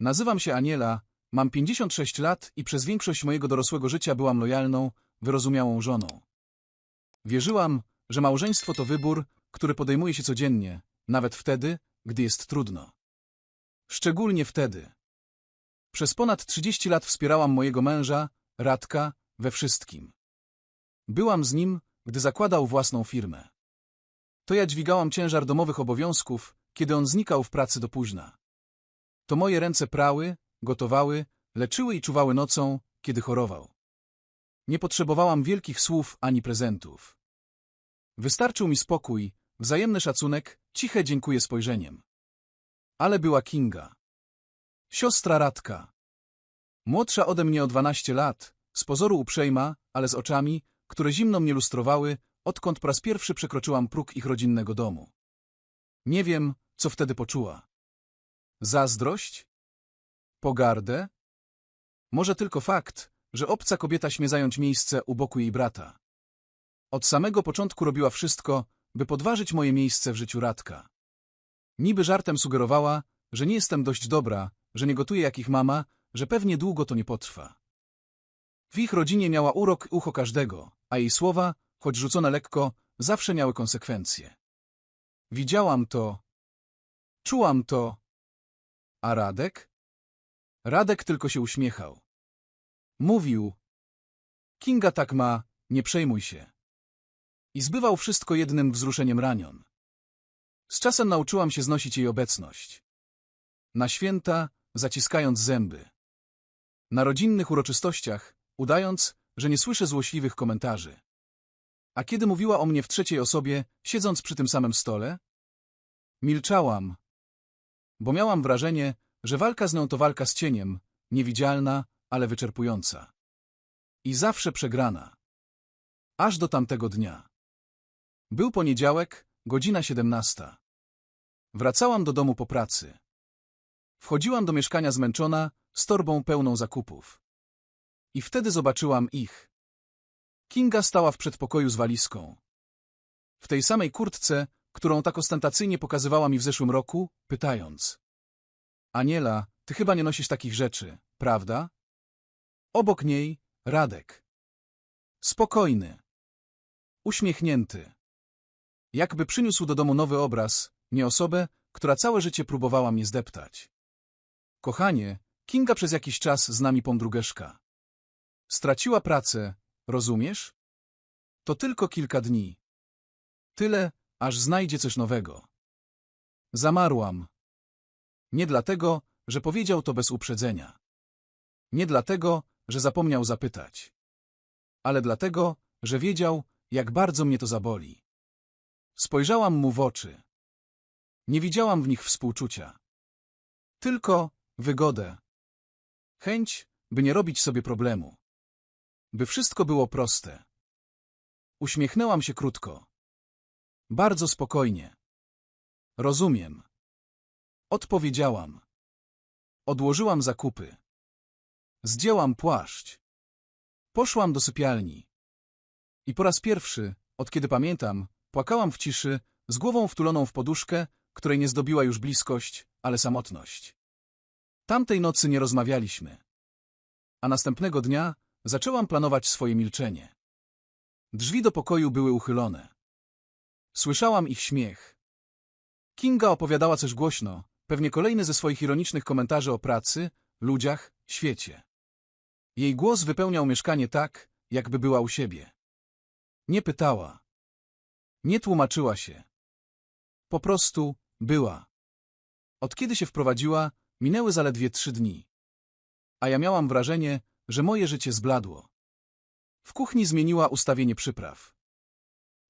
Nazywam się Aniela, mam 56 lat i przez większość mojego dorosłego życia byłam lojalną, wyrozumiałą żoną. Wierzyłam, że małżeństwo to wybór, który podejmuje się codziennie, nawet wtedy, gdy jest trudno. Szczególnie wtedy. Przez ponad 30 lat wspierałam mojego męża, Radka, we wszystkim. Byłam z nim, gdy zakładał własną firmę. To ja dźwigałam ciężar domowych obowiązków, kiedy on znikał w pracy do późna. To moje ręce prały, gotowały, leczyły i czuwały nocą, kiedy chorował. Nie potrzebowałam wielkich słów ani prezentów. Wystarczył mi spokój, wzajemny szacunek, ciche dziękuję spojrzeniem. Ale była Kinga. Siostra Radka. Młodsza ode mnie o 12 lat, z pozoru uprzejma, ale z oczami, które zimno mnie lustrowały, odkąd po raz pierwszy przekroczyłam próg ich rodzinnego domu. Nie wiem, co wtedy poczuła. Zazdrość? Pogardę? Może tylko fakt, że obca kobieta śmie zająć miejsce u boku jej brata. Od samego początku robiła wszystko, by podważyć moje miejsce w życiu Radka. Niby żartem sugerowała, że nie jestem dość dobra, że nie gotuję jak ich mama, że pewnie długo to nie potrwa. W ich rodzinie miała urok ucho każdego, a jej słowa, choć rzucone lekko, zawsze miały konsekwencje. Widziałam to. Czułam to. A Radek? Radek tylko się uśmiechał. Mówił. Kinga tak ma, nie przejmuj się. I zbywał wszystko jednym wzruszeniem ranion. Z czasem nauczyłam się znosić jej obecność. Na święta, zaciskając zęby. Na rodzinnych uroczystościach, udając, że nie słyszę złośliwych komentarzy. A kiedy mówiła o mnie w trzeciej osobie, siedząc przy tym samym stole? Milczałam, bo miałam wrażenie, że walka z nią to walka z cieniem, niewidzialna, ale wyczerpująca. I zawsze przegrana. Aż do tamtego dnia. Był poniedziałek, godzina siedemnasta. Wracałam do domu po pracy. Wchodziłam do mieszkania zmęczona, z torbą pełną zakupów. I wtedy zobaczyłam ich. Kinga stała w przedpokoju z walizką. W tej samej kurtce, którą tak ostentacyjnie pokazywała mi w zeszłym roku, pytając. Aniela, ty chyba nie nosisz takich rzeczy, prawda? Obok niej Radek. Spokojny. Uśmiechnięty. Jakby przyniósł do domu nowy obraz, nie osobę, która całe życie próbowała mnie zdeptać. Kochanie, Kinga przez jakiś czas z nami pomdrugeszka. Straciła pracę, rozumiesz? To tylko kilka dni. Tyle, aż znajdzie coś nowego. Zamarłam. Nie dlatego, że powiedział to bez uprzedzenia. Nie dlatego, że zapomniał zapytać. Ale dlatego, że wiedział, jak bardzo mnie to zaboli. Spojrzałam mu w oczy. Nie widziałam w nich współczucia. Tylko wygodę. Chęć, by nie robić sobie problemu. By wszystko było proste. Uśmiechnęłam się krótko. Bardzo spokojnie. Rozumiem. Odpowiedziałam. Odłożyłam zakupy. Zdjęłam płaszcz. Poszłam do sypialni. I po raz pierwszy, od kiedy pamiętam, płakałam w ciszy, z głową wtuloną w poduszkę, której nie zdobiła już bliskość, ale samotność. Tamtej nocy nie rozmawialiśmy. A następnego dnia zaczęłam planować swoje milczenie. Drzwi do pokoju były uchylone. Słyszałam ich śmiech. Kinga opowiadała coś głośno, pewnie kolejny ze swoich ironicznych komentarzy o pracy, ludziach, świecie. Jej głos wypełniał mieszkanie tak, jakby była u siebie. Nie pytała. Nie tłumaczyła się. Po prostu była. Od kiedy się wprowadziła, minęły zaledwie trzy dni. A ja miałam wrażenie, że moje życie zbladło. W kuchni zmieniła ustawienie przypraw.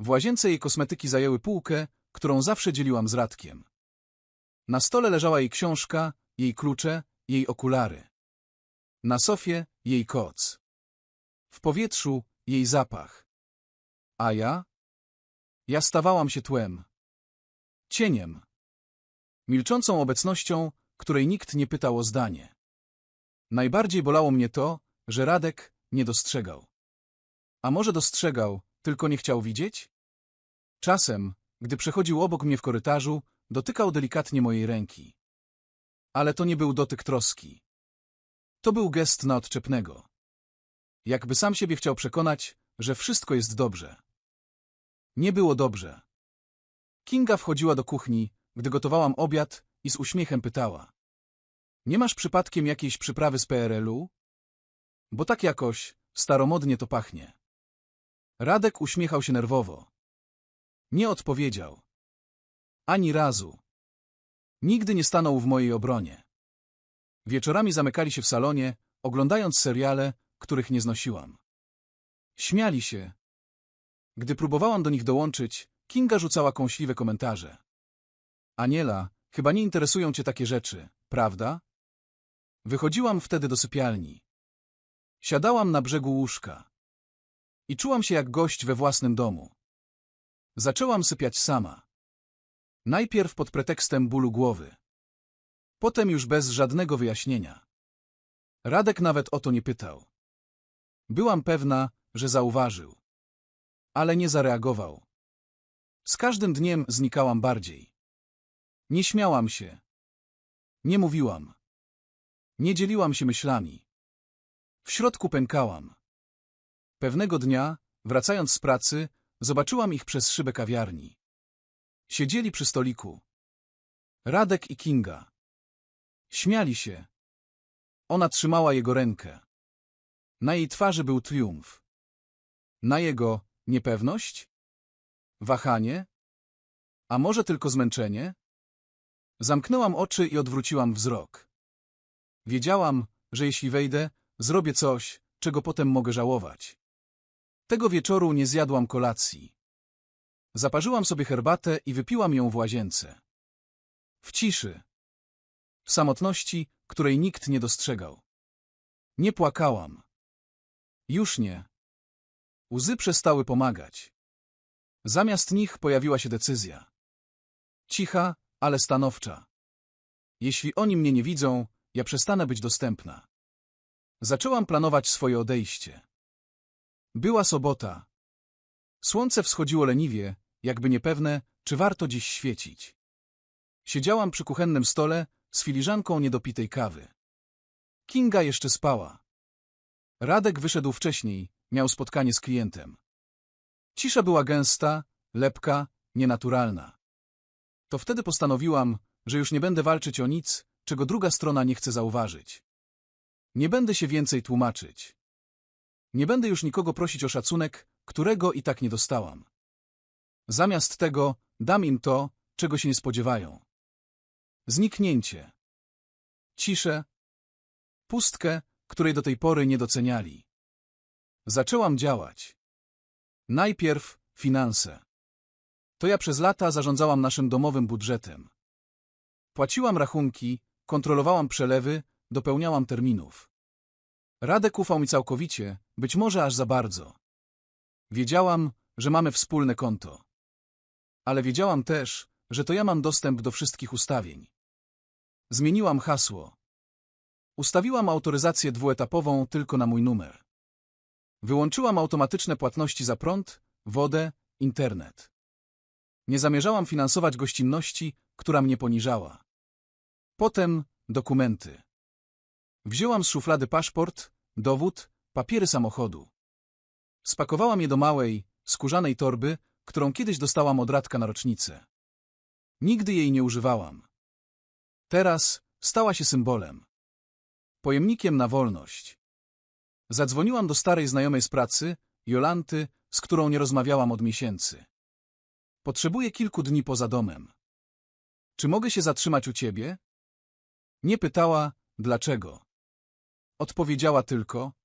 W łazience jej kosmetyki zajęły półkę, którą zawsze dzieliłam z Radkiem. Na stole leżała jej książka, jej klucze, jej okulary. Na sofie jej koc. W powietrzu jej zapach. A ja? Ja stawałam się tłem. Cieniem. Milczącą obecnością, której nikt nie pytał o zdanie. Najbardziej bolało mnie to, że Radek nie dostrzegał. A może dostrzegał, tylko nie chciał widzieć? Czasem, gdy przechodził obok mnie w korytarzu, dotykał delikatnie mojej ręki. Ale to nie był dotyk troski. To był gest na odczepnego. Jakby sam siebie chciał przekonać, że wszystko jest dobrze. Nie było dobrze. Kinga wchodziła do kuchni, gdy gotowałam obiad i z uśmiechem pytała. Nie masz przypadkiem jakiejś przyprawy z PRL-u? Bo tak jakoś staromodnie to pachnie. Radek uśmiechał się nerwowo. Nie odpowiedział. Ani razu. Nigdy nie stanął w mojej obronie. Wieczorami zamykali się w salonie, oglądając seriale, których nie znosiłam. Śmiali się. Gdy próbowałam do nich dołączyć, Kinga rzucała kąśliwe komentarze. Aniela, chyba nie interesują cię takie rzeczy, prawda? Wychodziłam wtedy do sypialni. Siadałam na brzegu łóżka. I czułam się jak gość we własnym domu. Zaczęłam sypiać sama. Najpierw pod pretekstem bólu głowy. Potem już bez żadnego wyjaśnienia. Radek nawet o to nie pytał. Byłam pewna, że zauważył. Ale nie zareagował. Z każdym dniem znikałam bardziej. Nie śmiałam się. Nie mówiłam. Nie dzieliłam się myślami. W środku pękałam. Pewnego dnia, wracając z pracy, zobaczyłam ich przez szybę kawiarni. Siedzieli przy stoliku. Radek i Kinga. Śmiali się. Ona trzymała jego rękę. Na jej twarzy był triumf. Na jego niepewność? Wahanie? A może tylko zmęczenie? Zamknęłam oczy i odwróciłam wzrok. Wiedziałam, że jeśli wejdę, zrobię coś, czego potem mogę żałować. Tego wieczoru nie zjadłam kolacji. Zaparzyłam sobie herbatę i wypiłam ją w łazience. W ciszy. W samotności, której nikt nie dostrzegał. Nie płakałam. Już nie. Łzy przestały pomagać. Zamiast nich pojawiła się decyzja. Cicha, ale stanowcza. Jeśli oni mnie nie widzą, ja przestanę być dostępna. Zaczęłam planować swoje odejście. Była sobota. Słońce wschodziło leniwie, jakby niepewne, czy warto dziś świecić. Siedziałam przy kuchennym stole z filiżanką niedopitej kawy. Kinga jeszcze spała. Radek wyszedł wcześniej, miał spotkanie z klientem. Cisza była gęsta, lepka, nienaturalna. To wtedy postanowiłam, że już nie będę walczyć o nic, czego druga strona nie chce zauważyć. Nie będę się więcej tłumaczyć. Nie będę już nikogo prosić o szacunek, którego i tak nie dostałam. Zamiast tego dam im to, czego się nie spodziewają. Zniknięcie. Ciszę. Pustkę, której do tej pory nie doceniali. Zaczęłam działać. Najpierw finanse. To ja przez lata zarządzałam naszym domowym budżetem. Płaciłam rachunki, kontrolowałam przelewy, dopełniałam terminów. Radek ufał mi całkowicie, być może aż za bardzo. Wiedziałam, że mamy wspólne konto. Ale wiedziałam też, że to ja mam dostęp do wszystkich ustawień. Zmieniłam hasło. Ustawiłam autoryzację dwuetapową tylko na mój numer. Wyłączyłam automatyczne płatności za prąd, wodę, internet. Nie zamierzałam finansować gościnności, która mnie poniżała. Potem dokumenty. Wzięłam z szuflady paszport, dowód, papiery samochodu. Spakowałam je do małej, skórzanej torby, którą kiedyś dostałam od Radka na rocznicę. Nigdy jej nie używałam. Teraz stała się symbolem. Pojemnikiem na wolność. Zadzwoniłam do starej znajomej z pracy, Jolanty, z którą nie rozmawiałam od miesięcy. Potrzebuję kilku dni poza domem. Czy mogę się zatrzymać u ciebie? Nie pytała, dlaczego. Odpowiedziała tylko.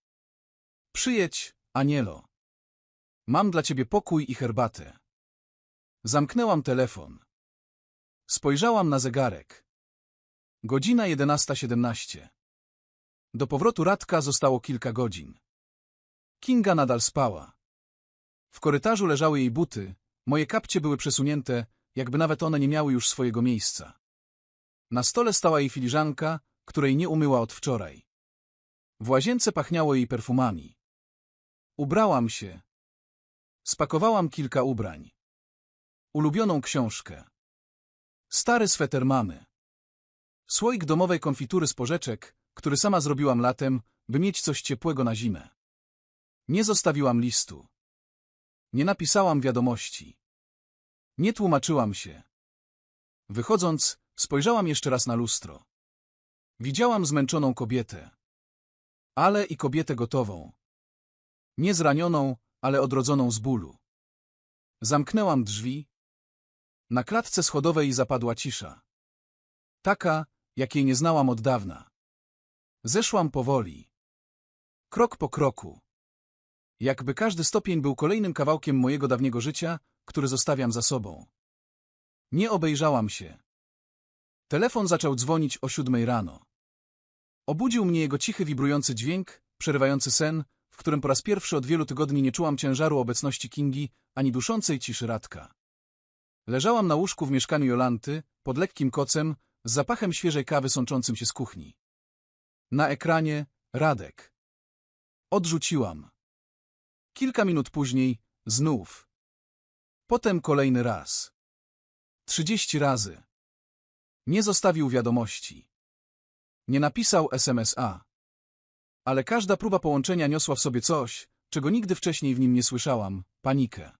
Przyjedź, Anielo. Mam dla ciebie pokój i herbatę. Zamknęłam telefon. Spojrzałam na zegarek. Godzina 11.17. Do powrotu Radka zostało kilka godzin. Kinga nadal spała. W korytarzu leżały jej buty, moje kapcie były przesunięte, jakby nawet one nie miały już swojego miejsca. Na stole stała jej filiżanka, której nie umyła od wczoraj. W łazience pachniało jej perfumami. Ubrałam się. Spakowałam kilka ubrań. Ulubioną książkę. Stary sweter mamy. Słoik domowej konfitury z porzeczek, który sama zrobiłam latem, by mieć coś ciepłego na zimę. Nie zostawiłam listu. Nie napisałam wiadomości. Nie tłumaczyłam się. Wychodząc, spojrzałam jeszcze raz na lustro. Widziałam zmęczoną kobietę. Ale i kobietę gotową. Nie zranioną, ale odrodzoną z bólu. Zamknęłam drzwi. Na klatce schodowej zapadła cisza. Taka, jakiej nie znałam od dawna. Zeszłam powoli. Krok po kroku. Jakby każdy stopień był kolejnym kawałkiem mojego dawniego życia, który zostawiam za sobą. Nie obejrzałam się. Telefon zaczął dzwonić o siódmej rano. Obudził mnie jego cichy, wibrujący dźwięk, przerywający sen, w którym po raz pierwszy od wielu tygodni nie czułam ciężaru obecności Kingi, ani duszącej ciszy Radka. Leżałam na łóżku w mieszkaniu Jolanty, pod lekkim kocem, z zapachem świeżej kawy sączącym się z kuchni. Na ekranie Radek. Odrzuciłam. Kilka minut później znów. Potem kolejny raz. Trzydzieści razy. Nie zostawił wiadomości. Nie napisał SMS-a. Ale każda próba połączenia niosła w sobie coś, czego nigdy wcześniej w nim nie słyszałam panikę.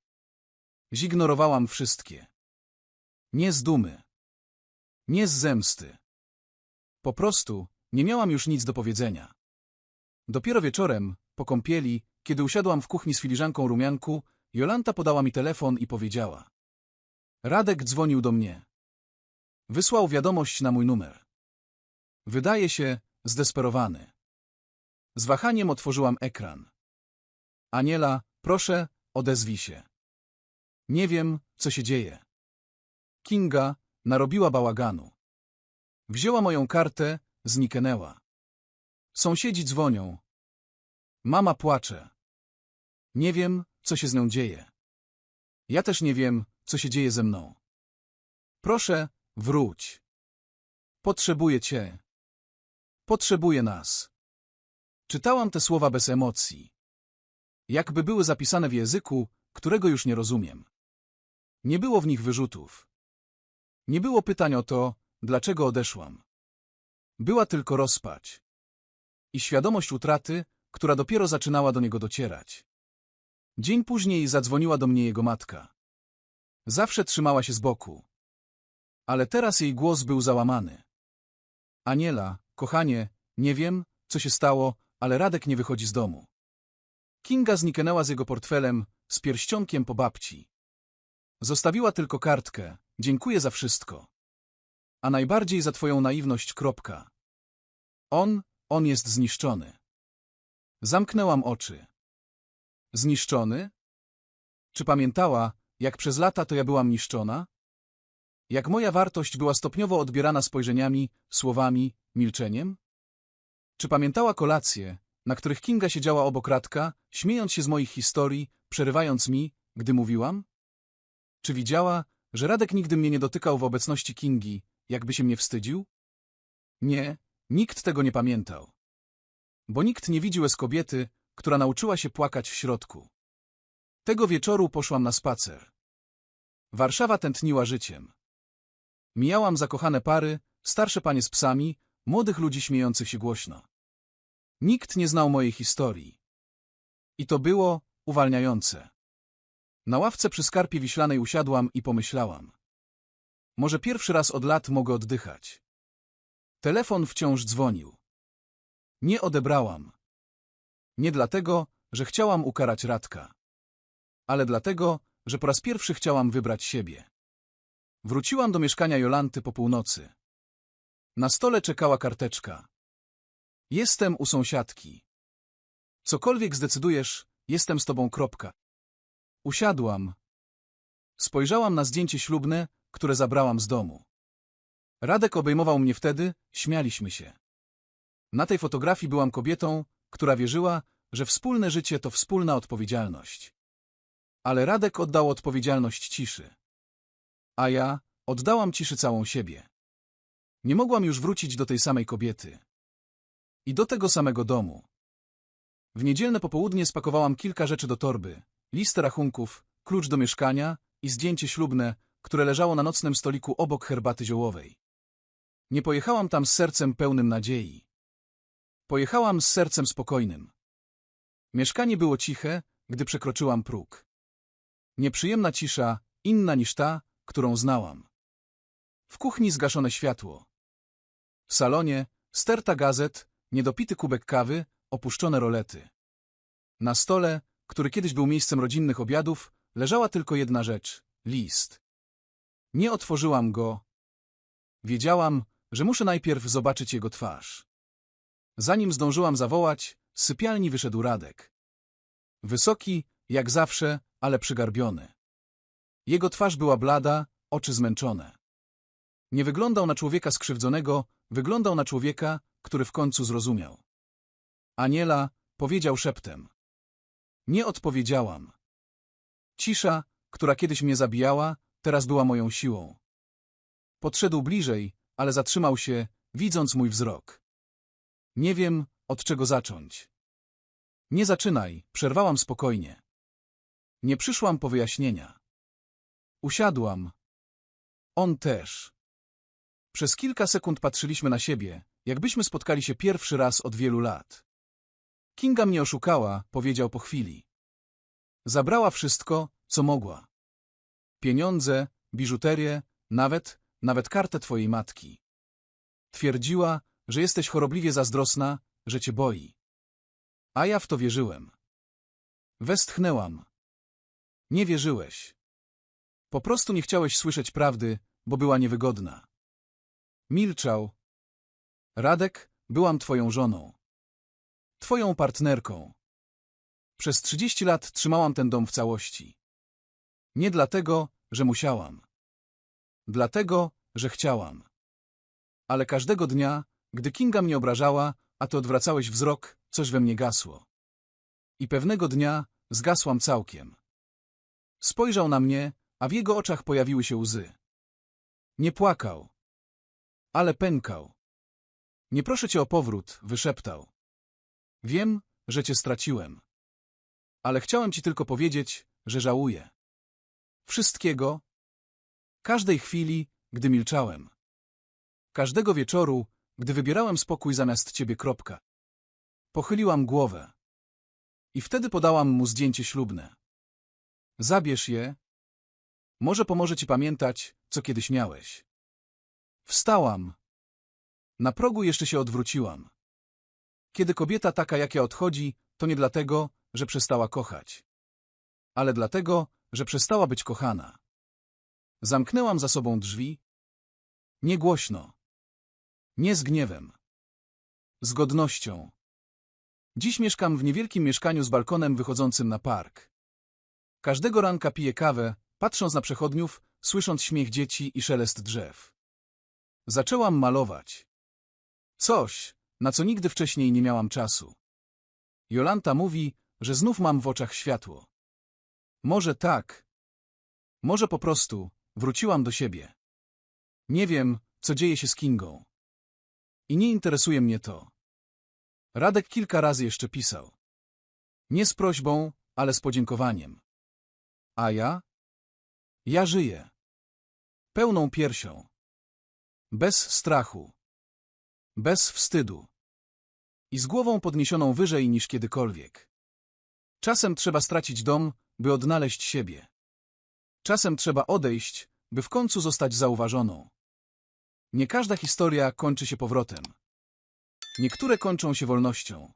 Zignorowałam wszystkie. Nie z dumy. Nie z zemsty. Po prostu nie miałam już nic do powiedzenia. Dopiero wieczorem, po kąpieli, kiedy usiadłam w kuchni z filiżanką rumianku, Jolanta podała mi telefon i powiedziała. Radek dzwonił do mnie. Wysłał wiadomość na mój numer. Wydaje się zdesperowany. Z wahaniem otworzyłam ekran. Aniela, proszę, odezwij się. Nie wiem, co się dzieje. Kinga narobiła bałaganu. Wzięła moją kartę, zniknęła. Sąsiedzi dzwonią. Mama płacze. Nie wiem, co się z nią dzieje. Ja też nie wiem, co się dzieje ze mną. Proszę, wróć. Potrzebuję cię. Potrzebuję nas. Czytałam te słowa bez emocji. Jakby były zapisane w języku, którego już nie rozumiem. Nie było w nich wyrzutów. Nie było pytań o to, dlaczego odeszłam. Była tylko rozpacz. I świadomość utraty, która dopiero zaczynała do niego docierać. Dzień później zadzwoniła do mnie jego matka. Zawsze trzymała się z boku. Ale teraz jej głos był załamany. Aniela, kochanie, nie wiem, co się stało, ale Radek nie wychodzi z domu. Kinga zniknęła z jego portfelem, z pierścionkiem po babci. Zostawiła tylko kartkę. Dziękuję za wszystko. A najbardziej za twoją naiwność. Kropka. On, on jest zniszczony. Zamknęłam oczy. Zniszczony? Czy pamiętała, jak przez lata to ja byłam niszczona? Jak moja wartość była stopniowo odbierana spojrzeniami, słowami, milczeniem? Czy pamiętała kolacje, na których Kinga siedziała obok Radka, śmiejąc się z moich historii, przerywając mi, gdy mówiłam? Czy widziała, że Radek nigdy mnie nie dotykał w obecności Kingi, jakby się mnie wstydził? Nie, nikt tego nie pamiętał. Bo nikt nie widział z kobiety, która nauczyła się płakać w środku. Tego wieczoru poszłam na spacer. Warszawa tętniła życiem. Mijałam zakochane pary, starsze panie z psami, młodych ludzi śmiejących się głośno. Nikt nie znał mojej historii. I to było uwalniające. Na ławce przy skarpie wiślanej usiadłam i pomyślałam. Może pierwszy raz od lat mogę oddychać. Telefon wciąż dzwonił. Nie odebrałam. Nie dlatego, że chciałam ukarać Radka. Ale dlatego, że po raz pierwszy chciałam wybrać siebie. Wróciłam do mieszkania Jolanty po północy. Na stole czekała karteczka. Jestem u sąsiadki. Cokolwiek zdecydujesz, jestem z tobą. Kropka. Usiadłam. Spojrzałam na zdjęcie ślubne, które zabrałam z domu. Radek obejmował mnie wtedy, śmialiśmy się. Na tej fotografii byłam kobietą, która wierzyła, że wspólne życie to wspólna odpowiedzialność. Ale Radek oddał odpowiedzialność ciszy. A ja oddałam ciszy całą siebie. Nie mogłam już wrócić do tej samej kobiety. I do tego samego domu. W niedzielne popołudnie spakowałam kilka rzeczy do torby, listę rachunków, klucz do mieszkania i zdjęcie ślubne, które leżało na nocnym stoliku obok herbaty ziołowej. Nie pojechałam tam z sercem pełnym nadziei. Pojechałam z sercem spokojnym. Mieszkanie było ciche, gdy przekroczyłam próg. Nieprzyjemna cisza, inna niż ta, którą znałam. W kuchni zgaszone światło. W salonie sterta gazet, niedopity kubek kawy, opuszczone rolety. Na stole, który kiedyś był miejscem rodzinnych obiadów, leżała tylko jedna rzecz – list. Nie otworzyłam go. Wiedziałam, że muszę najpierw zobaczyć jego twarz. Zanim zdążyłam zawołać, z sypialni wyszedł Radek. Wysoki, jak zawsze, ale przygarbiony. Jego twarz była blada, oczy zmęczone. Nie wyglądał na człowieka skrzywdzonego, wyglądał na człowieka, który w końcu zrozumiał. Aniela, powiedział szeptem. Nie odpowiedziałam. Cisza, która kiedyś mnie zabijała, teraz była moją siłą. Podszedł bliżej, ale zatrzymał się, widząc mój wzrok. Nie wiem, od czego zacząć. Nie zaczynaj, przerwałam spokojnie. Nie przyszłam po wyjaśnienia. Usiadłam. On też. Przez kilka sekund patrzyliśmy na siebie, jakbyśmy spotkali się pierwszy raz od wielu lat. Kinga mnie oszukała, powiedział po chwili. Zabrała wszystko, co mogła. Pieniądze, biżuterię, nawet, nawet kartę twojej matki. Twierdziła, że jesteś chorobliwie zazdrosna, że cię boi. A ja w to wierzyłem. Westchnęłam. Nie wierzyłeś. Po prostu nie chciałeś słyszeć prawdy, bo była niewygodna. Milczał. Radek, byłam twoją żoną. Twoją partnerką. Przez trzydzieści lat trzymałam ten dom w całości. Nie dlatego, że musiałam. Dlatego, że chciałam. Ale każdego dnia, gdy Kinga mnie obrażała, a ty odwracałeś wzrok, coś we mnie gasło. I pewnego dnia zgasłam całkiem. Spojrzał na mnie, a w jego oczach pojawiły się łzy. Nie płakał, ale pękał. Nie proszę cię o powrót, wyszeptał. Wiem, że cię straciłem. Ale chciałem ci tylko powiedzieć, że żałuję. Wszystkiego, każdej chwili, gdy milczałem. Każdego wieczoru, gdy wybierałem spokój zamiast ciebie kropka. Pochyliłam głowę. I wtedy podałam mu zdjęcie ślubne. Zabierz je. Może pomoże ci pamiętać, co kiedyś miałeś. Wstałam. Na progu jeszcze się odwróciłam. Kiedy kobieta taka jak ja odchodzi, to nie dlatego, że przestała kochać. Ale dlatego, że przestała być kochana. Zamknęłam za sobą drzwi. Nie głośno. Nie z gniewem. Z godnością. Dziś mieszkam w niewielkim mieszkaniu z balkonem wychodzącym na park. Każdego ranka piję kawę, patrząc na przechodniów, słysząc śmiech dzieci i szelest drzew. Zaczęłam malować. Coś, na co nigdy wcześniej nie miałam czasu. Jolanta mówi, że znów mam w oczach światło. Może tak. Może po prostu wróciłam do siebie. Nie wiem, co dzieje się z Kingą. I nie interesuje mnie to. Radek kilka razy jeszcze pisał. Nie z prośbą, ale z podziękowaniem. A ja? Ja żyję. Pełną piersią. Bez strachu. Bez wstydu. I z głową podniesioną wyżej niż kiedykolwiek. Czasem trzeba stracić dom, by odnaleźć siebie. Czasem trzeba odejść, by w końcu zostać zauważoną. Nie każda historia kończy się powrotem. Niektóre kończą się wolnością.